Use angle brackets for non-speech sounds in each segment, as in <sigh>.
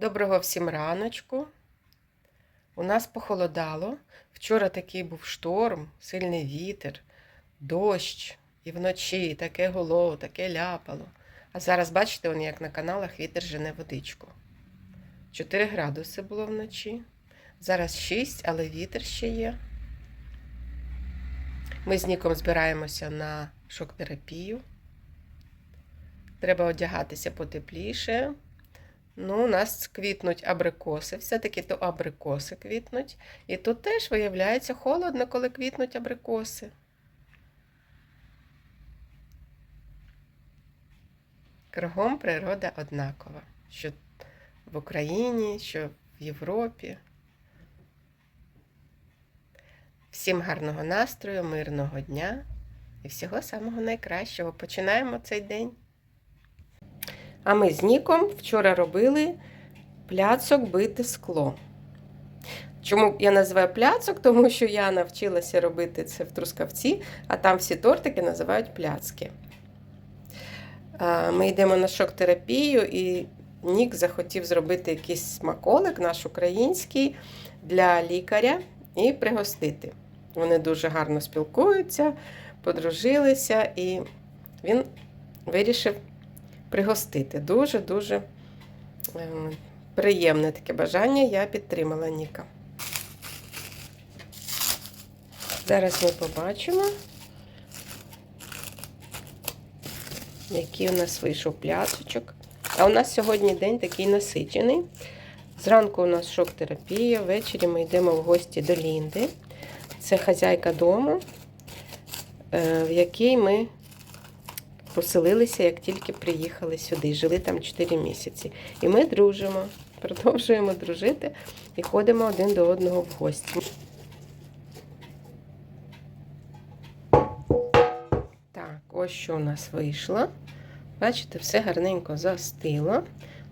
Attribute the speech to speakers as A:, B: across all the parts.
A: Доброго всім раночку. У нас похолодало. Вчора такий був шторм, сильний вітер, дощ, і вночі таке гуло, таке ляпало. А зараз, бачите, он як на каналах вітер жене водичку. 4 градуси було вночі. Зараз 6, але вітер ще є. Ми з Ніком збираємося на шок-терапію. Треба одягатися потепліше. Ну, у нас квітнуть абрикоси, все-таки то абрикоси квітнуть. І тут теж виявляється холодно, коли квітнуть абрикоси. Кругом природа однакова. Що в Україні, що в Європі. Всім гарного настрою, мирного дня і всього самого найкращого. Починаємо цей день. А ми з Ніком вчора робили пляцок бити скло. Чому я називаю пляцок? Тому що я навчилася робити це в Трускавці, а там всі тортики називають пляцки. Ми йдемо на шок-терапію, і Нік захотів зробити якийсь смаколик, наш український, для лікаря і пригостити. Вони дуже гарно спілкуються, подружилися, і він вирішив пригостити. Дуже-дуже ем, приємне таке бажання. Я підтримала Ніка. Зараз ми побачимо, який у нас вийшов пляцочок. А у нас сьогодні день такий насичений. Зранку у нас шок-терапія, ввечері ми йдемо в гості до Лінди. Це хазяйка дому, е, в якій ми поселилися, як тільки приїхали сюди. Жили там 4 місяці. І ми дружимо, <laughs> продовжуємо дружити і ходимо один до одного в гості. Так, ось що у нас вийшло. Бачите, все гарненько застило.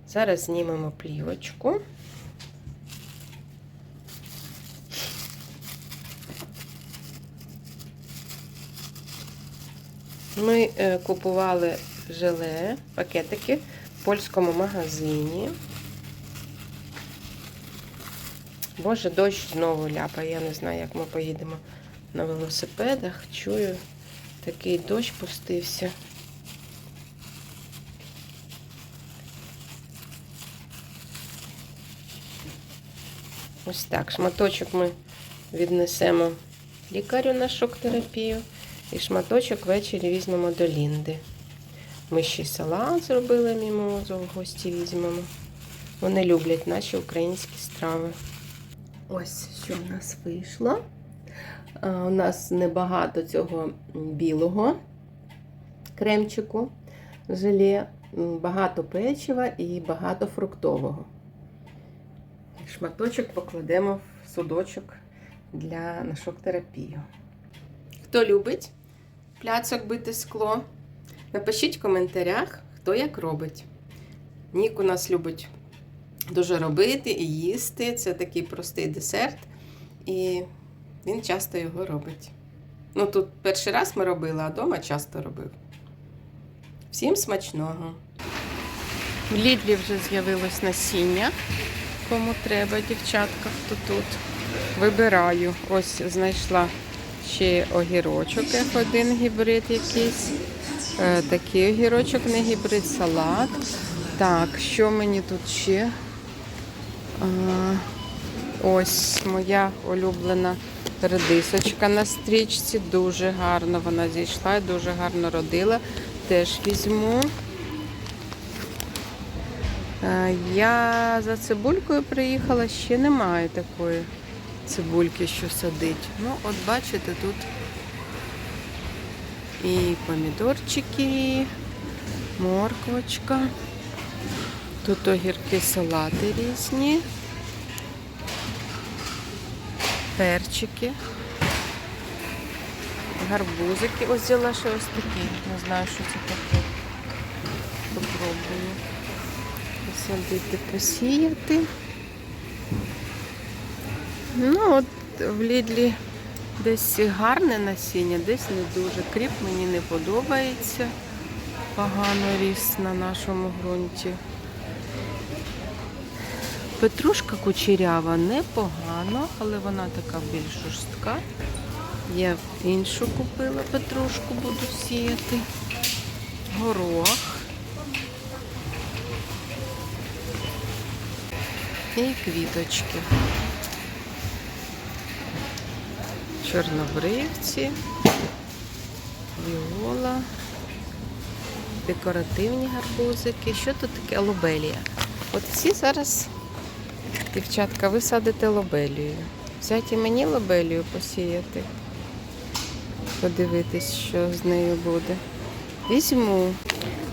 A: Зараз знімемо плівочку. Ми е, купували желе, пакетики в польському магазині. Боже, дощ знову ляпає. Я не знаю, як ми поїдемо на велосипедах. Чую, такий дощ пустився. Ось так. Шматочок ми віднесемо лікарю на шок-терапію. І шматочок ввечері візьмемо до Лінди. Ми ще й салат зробили мімозу, в гості візьмемо. Вони люблять наші українські страви. Ось що в нас вийшло. У нас небагато цього білого кремчику, желе, багато печива і багато фруктового. Шматочок покладемо в судочок для на шок-терапію. Хто любить пляцок бити скло? Напишіть в коментарях, хто як робить. Нік у нас любить дуже робити і їсти. Це такий простий десерт, і він часто його робить. Ну, тут перший раз ми робили, а вдома часто робив. Всім смачного! В Лідлі вже з'явилось насіння. Кому треба, дівчатка, хто тут. Вибираю. Ось знайшла ще огірочок, як один гібрид якийсь. Е, такий огірочок, не гібрид, салат. Так, що мені тут ще? Е, ось моя улюблена редисочка на стрічці. Дуже гарно вона зійшла і дуже гарно родила. Теж візьму. Е, Я за цибулькою приїхала, ще немає такої цибульки, що садить. Ну, от бачите, тут і помідорчики, морквочка. Тут огірки, салати різні, перчики, гарбузики. Ось взяла ще ось такі. Не знаю, що це таке. Попробую посадити, посіяти. Ну, от в Лідлі десь гарне насіння, десь не дуже. Кріп мені не подобається. Погано ріс на нашому ґрунті. Петрушка кучерява непогано, але вона така більш жорстка. Я іншу купила петрушку, буду сіяти. Горох. І квіточки. Чорнобривці, віола, декоративні гарбузики. Що тут таке лобелія? От ці зараз, дівчатка, ви садите лобелію. Взяти мені лобелію посіяти. Подивитись, що з нею буде. Візьму.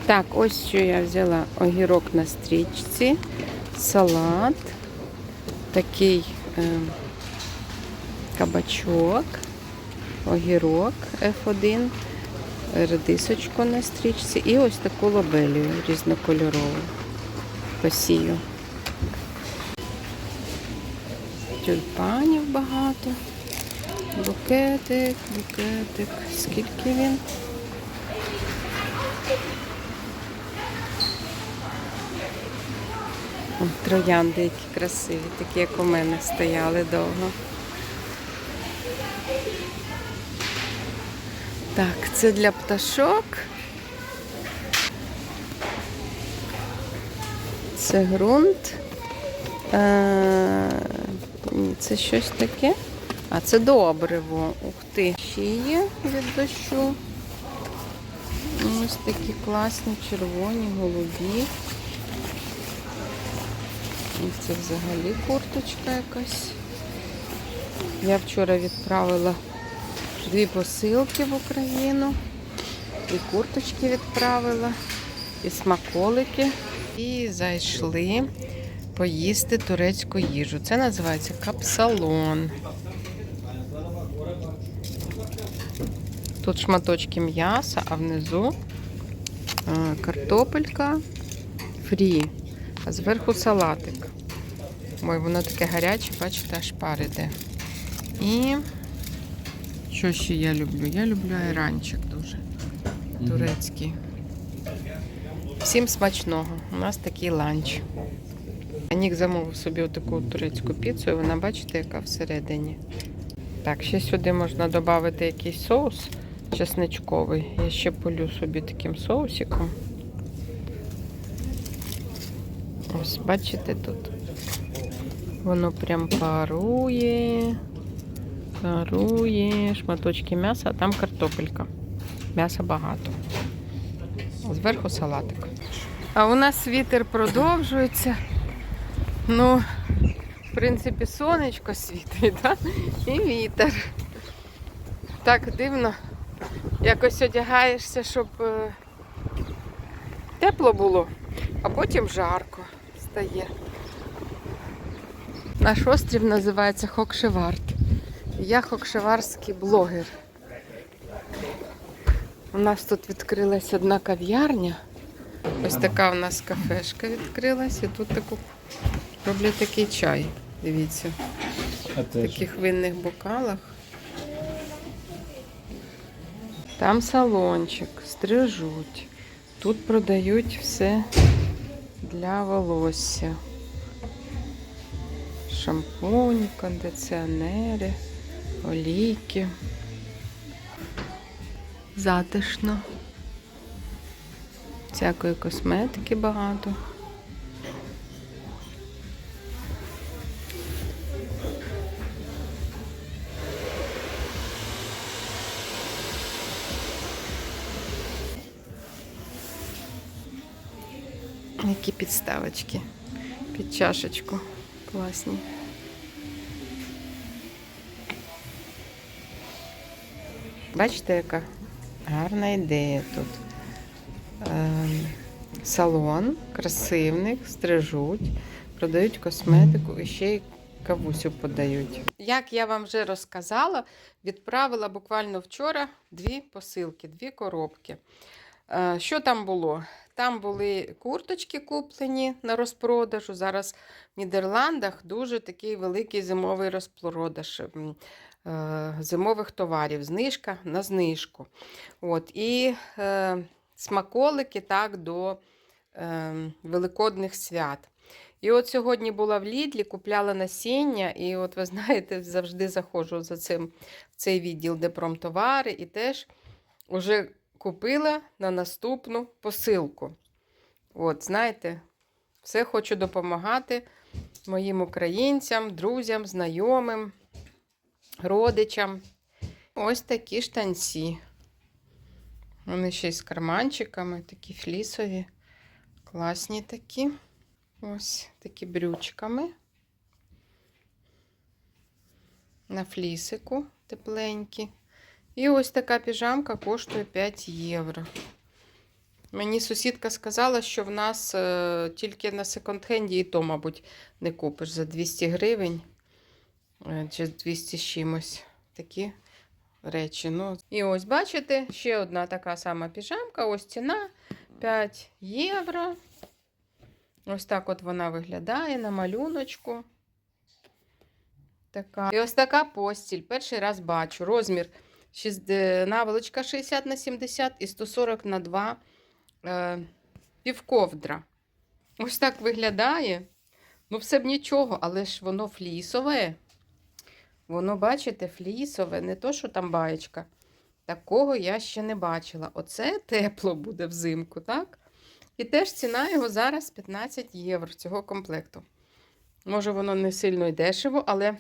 A: Так, ось що я взяла огірок на стрічці, салат, такий е, кабачок, огірок F1, редисочку на стрічці і ось таку лобелію різнокольорову посію. Тюльпанів багато. Букетик, букетик. Скільки він? Троянди, які красиві, такі, як у мене стояли довго. Так, це для пташок. Це ґрунт. Е, Це щось таке. А це добриво. Ух ти. Ще є від дощу. Ось такі класні червоні, голубі. І Це взагалі курточка якась. Я вчора відправила дві посилки в Україну. І курточки відправила, і смаколики. І зайшли поїсти турецьку їжу. Це називається капсалон. Тут шматочки м'яса, а внизу е, картопелька фрі, а зверху салатик. Ой, воно таке гаряче, бачите, аж пар іде. І що ще я люблю? Я люблю айранчик дуже. Турецький. Всім смачного. У нас такий ланч. Нік замовив собі отаку турецьку піцу, і вона, бачите, яка всередині. Так, ще сюди можна додати якийсь соус чесничковий. Я ще полю собі таким соусиком. Ось, бачите тут. Воно прям парує. Парує. Шматочки м'яса, а там картопелька. М'яса багато. Зверху салатик. А у нас вітер продовжується. Ну, в принципі, сонечко світить, да? і вітер. Так дивно. Якось одягаєшся, щоб е, тепло було, а потім жарко стає. Наш острів називається Хокшеварт. Я хокшеварський блогер. У нас тут відкрилась одна кав'ярня. Ось така у нас кафешка відкрилась, і тут таку роблять такий чай. Дивіться,
B: А
A: в таких винних бокалах. Там салончик, стрижуть. Тут продають все для волосся. Шампуні, кондиціонери, олійки. Затишно. Всякої косметики багато. Які підставочки під чашечку. Класні. Бачите, яка гарна ідея тут. Ем, салон, красивник, стрижуть, продають косметику і ще й кавусю подають. Як я вам вже розказала, відправила буквально вчора дві посилки, дві коробки. Е, Що там було? Там були курточки куплені на розпродажу. Зараз в Нідерландах дуже такий великий зимовий розпродаж зимових товарів, знижка на знижку. От, і е, смаколики так, до е, великодних свят. І от сьогодні була в Лідлі, купляла насіння, і от ви знаєте, завжди заходжу за цим в цей відділ, де промтовари, і теж вже купила на наступну посилку. От, знаєте, все хочу допомагати моїм українцям, друзям, знайомим, родичам. Ось такі штанці. Вони ще й з карманчиками, такі флісові, класні такі. Ось такі брючками. На флісику тепленькі. І ось така піжамка коштує 5 євро. Мені сусідка сказала, що в нас е, тільки на секонд-хенді і то, мабуть, не купиш за 200 гривень чи 200 з чимось. Такі речі. Ну, і ось, бачите, ще одна така сама піжамка. Ось ціна 5 євро. Ось так от вона виглядає на малюночку. Така. І ось така постіль. Перший раз бачу. Розмір е, наволочка 60 на 70 і 140 на 2 е, півковдра. Ось так виглядає. Ну, все б нічого, але ж воно флісове. Воно, бачите, флісове, не то, що там баєчка. Такого я ще не бачила. Оце тепло буде взимку, так? І теж ціна його зараз 15 євро цього комплекту. Може, воно не сильно й дешево, але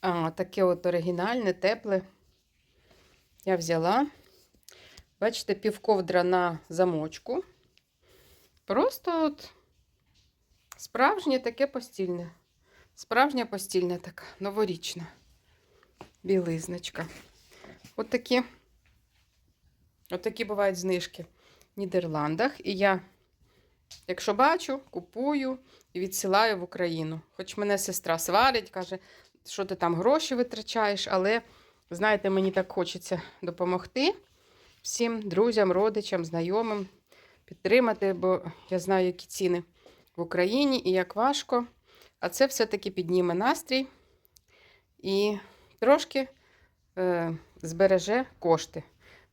A: а, таке от оригінальне, тепле. Я взяла. Бачите, півковдра на замочку. Просто от справжнє таке постільне. Справжня постільна така, новорічна білизночка. От такі, от такі бувають знижки в Нідерландах. І я, якщо бачу, купую і відсилаю в Україну. Хоч мене сестра сварить, каже, що ти там гроші витрачаєш, але, знаєте, мені так хочеться допомогти всім друзям, родичам, знайомим, підтримати, бо я знаю, які ціни в Україні і як важко. А це все-таки підніме настрій і трошки е, збереже кошти.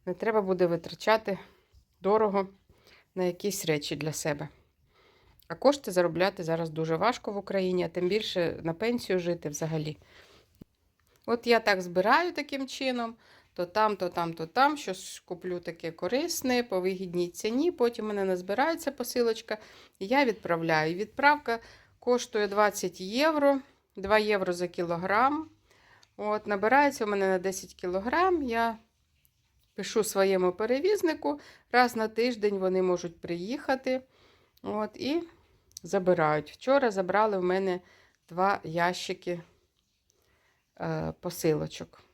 A: Не треба буде витрачати дорого на якісь речі для себе. А кошти заробляти зараз дуже важко в Україні, а тим більше на пенсію жити взагалі. От я так збираю таким чином, то там, то там, то там, щось куплю таке корисне, по вигідній ціні. Потім мене назбирається посилочка, і я відправляю. І Відправка коштує 20 євро, 2 євро за кілограм. От, Набирається у мене на 10 кілограм. Я пишу своєму перевізнику. Раз на тиждень вони можуть приїхати от, і забирають. Вчора забрали в мене два ящики е, посилочок.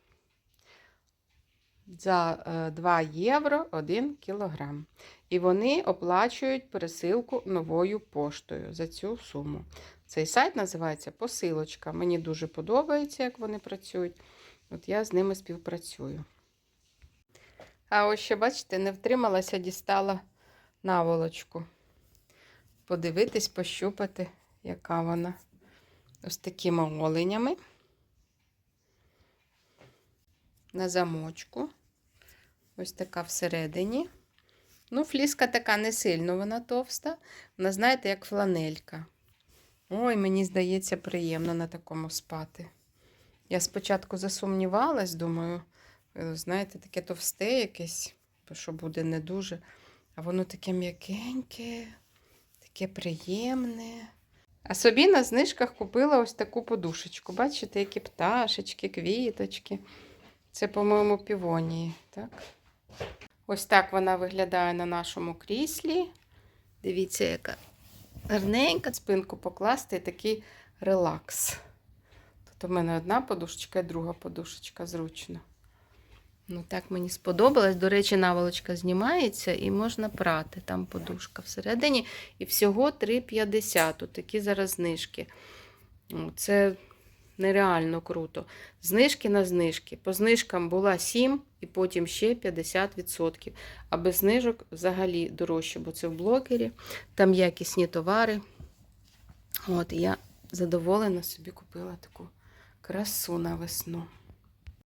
A: За е, 2 євро 1 кілограм. І вони оплачують пересилку новою поштою за цю суму. Цей сайт називається Посилочка. Мені дуже подобається, як вони працюють. От я з ними співпрацюю. А ось ще, бачите, не втрималася, дістала наволочку. Подивитись, пощупати, яка вона. Ось такими оленями. На замочку. Ось така всередині. Ну, фліска така не сильно вона товста. Вона, знаєте, як фланелька. Ой, мені здається, приємно на такому спати. Я спочатку засумнівалась, думаю, е, знаєте, таке товсте якесь, що буде не дуже. А воно таке м'якеньке, таке приємне. А собі на знижках купила ось таку подушечку. Бачите, які пташечки, квіточки. Це, по-моєму, півонії, так? Ось так вона виглядає на нашому кріслі. Дивіться, яка гарненька. Спинку покласти і такий релакс. Тут у мене одна подушечка і друга подушечка зручно. Ну, так мені сподобалось. До речі, наволочка знімається і можна прати. Там подушка всередині. І всього 3,50. Тут такі зараз знижки. Це нереально круто. Знижки на знижки. По знижкам була 7 і потім ще 50%. А без знижок взагалі дорожче, бо це в блокері. Там якісні товари. От, я задоволена собі купила таку красу на весну.